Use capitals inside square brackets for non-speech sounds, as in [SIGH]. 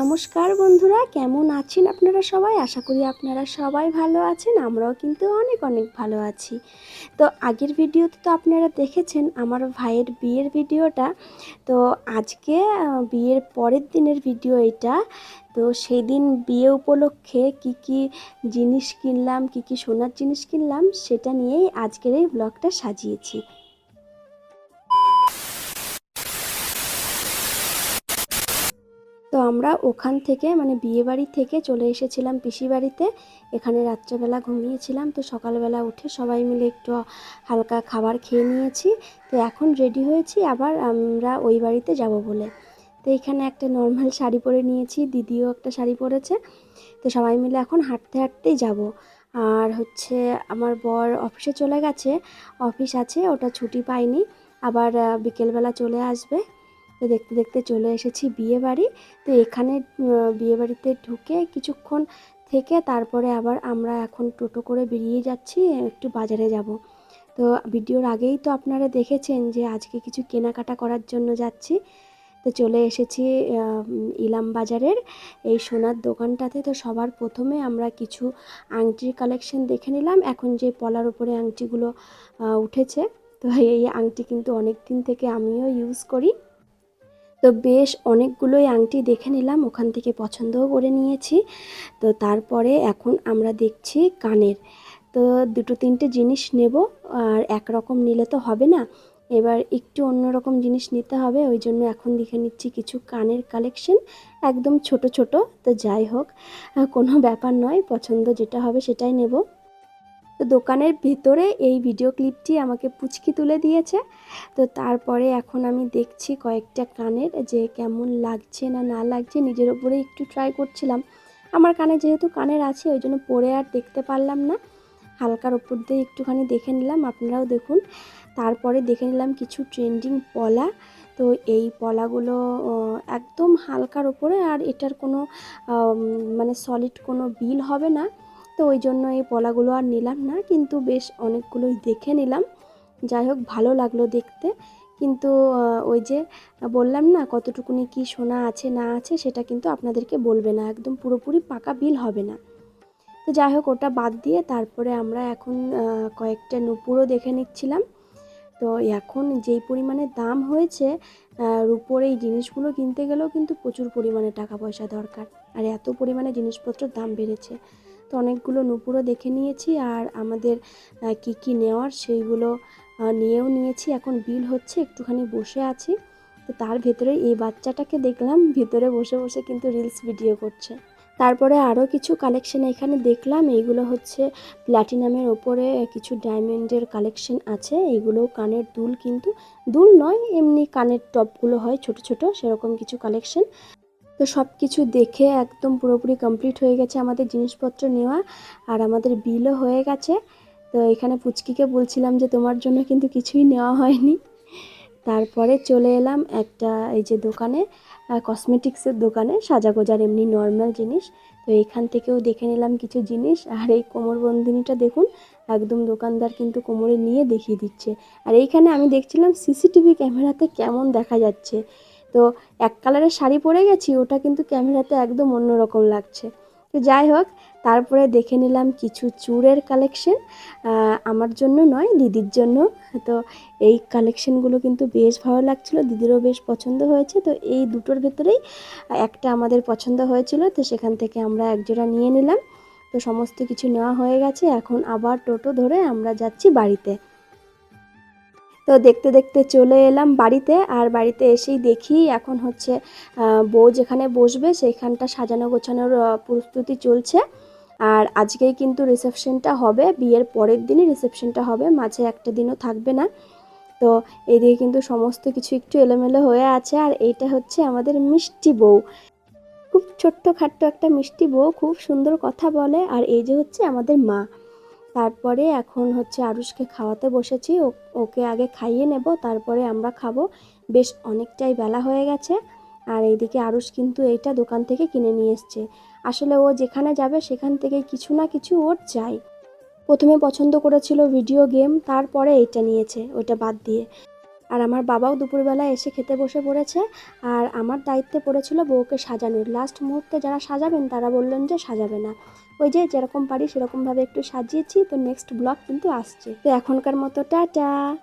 নমস্কার বন্ধুরা, কেমন আছেন আপনারা সবাই? আশা করি আপনারা সবাই ভালো আছেন, আমরাও কিন্তু অনেক অনেক ভালো আছি। তো আগের ভিডিওতে তো আপনারা দেখেছেন আমার ভাইয়ের বিয়ের ভিডিওটা। তো আজকে বিয়ের পরের দিনের ভিডিও এটা। তো সেই দিন বিয়ে উপলক্ষে কি কি জিনিস কিনলাম, কি কি সোনার জিনিস কিনলাম, সেটা নিয়েই আজকের এই ব্লগটা সাজিয়েছি। তো আমরা ওখান থেকে মানে বিয়ে বাড়ি থেকে চলে এসেছিলাম পিসি বাড়িতে। এখানে রাত্রেবেলা ঘুমিয়েছিলাম, তো সকালবেলা উঠে সবাই মিলে একটু হালকা খাবার খেয়ে নিয়েছি। তো এখন রেডি হয়েছি, আবার আমরা ওই বাড়িতে যাব বলে। তো এখানে একটা নর্মাল [LAUGHS] শাড়ি পরে নিয়েছি, দিদিও একটা শাড়ি পরেছে। তো সবাই মিলে এখন হাঁটতে হাঁটতেই যাব। আর হচ্ছে আমার বর অফিসে চলে গেছে, অফিস আছে, ওটা ছুটি পায়নি আবার বিকেলবেলা চলে আসবে। তো দেখতে দেখতে চলে এসেছি বিয়ে বাড়ি তো এখানে বিয়ে বাড়িতে ঢুকে কিছুক্ষণ থেকে তারপরে আবার আমরা এখন টোটো করে বেরিয়ে যাচ্ছি, একটু বাজারে যাব। তো ভিডিওর আগেই তো আপনারা দেখেছেন যে আজকে কিছু কেনাকাটা করার জন্য যাচ্ছি। তো চলে এসেছি ইলাম বাজারের। এই সোনার দোকানটাতে তো সবার প্রথমে আমরা কিছু আংটির কালেকশন দেখে নিলাম। এখন যে পলার উপরে আংটিগুলো উঠেছে, তো এই আংটি কিন্তু অনেক দিন থেকে আমিও ইউজ করি। তো বেশ অনেকগুলোই আংটি দেখে নিলাম, ওখান থেকে পছন্দও করে নিয়েছি। তো তারপরে এখন আমরা দেখছি কানের। তো দুটো তিনটে জিনিস নেব, আর একরকম নিলে তো হবে না। এবার একটু অন্যরকম জিনিস নিতে হবে, ওই জন্য এখন দেখে নিচ্ছি কিছু কানের কালেকশন, একদম ছোট ছোট। তো যাই হোক, কোনো ব্যাপার নয়, পছন্দ যেটা হবে সেটাই নেব। তো দোকানের ভিতরে এই ভিডিও ক্লিপটি আমাকে পুচকি তুলে দিয়েছে। তো তারপরে এখন আমি দেখছি কয়েকটা কানের যে কেমন লাগছে না না লাগছে, নিজের ওপরে একটু ট্রাই করছিলাম। আমার কানে যেহেতু কানের আছে, ওই জন্য পরে আর দেখতে পারলাম না। হালকার ওপর দিয়ে একটুখানি দেখে নিলাম, আপনারাও দেখুন। তারপরে দেখে নিলাম কিছু ট্রেন্ডিং পলা। তো এই পলাগুলো একদম হালকার ওপরে আর এটার কোনো মানে সলিড কোনো বিল হবে না। তো ওই জন্য এই পলাগুলো আর নিলাম না, কিন্তু বেশ অনেকগুলোই দেখে নিলাম। যাই হোক, ভালো লাগল দেখতে। কিন্তু ওই যে বললাম না, কতটুকুনি কি সোনা আছে না আছে, সেটা কিন্তু আপনাদেরকে বলবে না। একদম পুরোপুরি পাকা বিল হবে না। তো যাই হোক, ওটা বাদ দিয়ে তারপরে আমরা এখন কয়েকটা নুপুরও দেখে নিচ্ছিলাম। তো এখন যেই পরিমাণে দাম হয়েছে রূপোর এই জিনিসগুলো কিনতে গেলেও কিন্তু প্রচুর পরিমাণে টাকা পয়সা দরকার। আর এত পরিমাণে জিনিসপত্রের দাম বেড়েছে। তো অনেকগুলো নুপুরও দেখে নিয়েছি আর আমাদের কি কি নেওয়ার সেইগুলো নিয়েও নিয়েছি। এখন বিল হচ্ছে, একটুখানি বসে আছি। তো তার ভেতরে এই বাচ্চাটাকে দেখলাম, ভিতরে বসে বসে কিন্তু রিলস ভিডিও করছে। তারপরে আরও কিছু কালেকশন এখানে দেখলাম। এইগুলো হচ্ছে প্ল্যাটিনামের ওপরে কিছু ডায়মন্ডের কালেকশন আছে। এইগুলো কানের দুল কিন্তু, দুল নয়, এমনি কানের টপগুলো হয় ছোট ছোট, সেরকম কিছু কালেকশন। তো সব কিছু দেখে একদম পুরোপুরি কমপ্লিট হয়ে গেছে আমাদের জিনিসপত্র নেওয়া, আর আমাদের বিলও হয়ে গেছে। তো এখানে পুচকিকে বলছিলাম যে তোমার জন্য কিন্তু কিছুই নেওয়া হয়নি। তারপরে চলে এলাম একটা, এই যে দোকানে কসমেটিক্সের দোকানে, সাজাগোজার এমনি নর্মাল জিনিস। তো এখান থেকেও দেখে নিলাম কিছু জিনিস, আর এই কোমরবন্দিনীটা দেখুন, একদম দোকানদার কিন্তু কোমরে নিয়ে দেখিয়ে দিচ্ছে। আর এইখানে আমি দেখছিলাম সিসিটিভি ক্যামেরাতে কেমন দেখা যাচ্ছে। তো এক কালারের শাড়ি পরে গেছি, ওটা কিন্তু ক্যামেরাতে একদম অন্যরকম লাগছে। তো যাই হোক, তারপরে দেখে নিলাম কিছু চুড়ের কালেকশন আমার জন্য নয়, দিদির জন্য। তো এই কালেকশনগুলো কিন্তু বেশ ভালো লাগছিল, দিদিরও বেশ পছন্দ হয়েছে। তো এই দুটোর ভেতরেই একটা আমাদের পছন্দ হয়েছিল, তো সেখান থেকে আমরা একজোড়া নিয়ে নিলাম। তো সমস্ত কিছু নেওয়া হয়ে গেছে, এখন আবার টোটো ধরে আমরা যাচ্ছি বাড়িতে। তো দেখতে দেখতে চলে এলাম বাড়িতে আর বাড়িতে এসেই দেখি এখন হচ্ছে বউ যেখানে বসবে সেইখানটা সাজানো গোছানোর প্রস্তুতি চলছে। আর আজকেই কিন্তু রিসেপশনটা হবে, বিয়ের পরের দিনই রিসেপশনটা হবে, মাঝে একটা দিনও থাকবে না। তো এদিকে কিন্তু সমস্ত কিছু একটু এলোমেলো হয়ে আছে আর এইটা হচ্ছে আমাদের মিষ্টি বউ। খুব ছোট্ট খাট্ট একটা মিষ্টি বউ, খুব সুন্দর কথা বলে আর এই যে হচ্ছে আমাদের মা। তারপরে এখন হচ্ছে আরুষকে খাওয়াতে বসেছি। ওকে আগে খাইয়ে নেব, তারপরে আমরা খাব। বেশ অনেকটাই বেলা হয়ে গেছে। আর এইদিকে আরুষ কিন্তু এইটা দোকান থেকে কিনে নিয়ে এসছে। আসলে ও যেখানে যাবে সেখান থেকে কিছু না কিছু ওর চাই। প্রথমে পছন্দ করেছিল ভিডিও গেম, তারপরে এইটা নিয়েছে, ওইটা বাদ দিয়ে। আর আমার বাবাও দুপুরবেলা এসে খেতে বসে পড়েছে আর আমার দায়িত্বে পড়েছিল বউকে সাজানোর। লাস্ট মুহূর্তে যারা সাজাবেন, তারা বললেন যে সাজাবে না। ওই যে যেরকম পারি সেরকমভাবে একটু সাজিয়েছি, তো নেক্সট ব্লগ কিন্তু আসছে। তো এখনকার মতো টাটা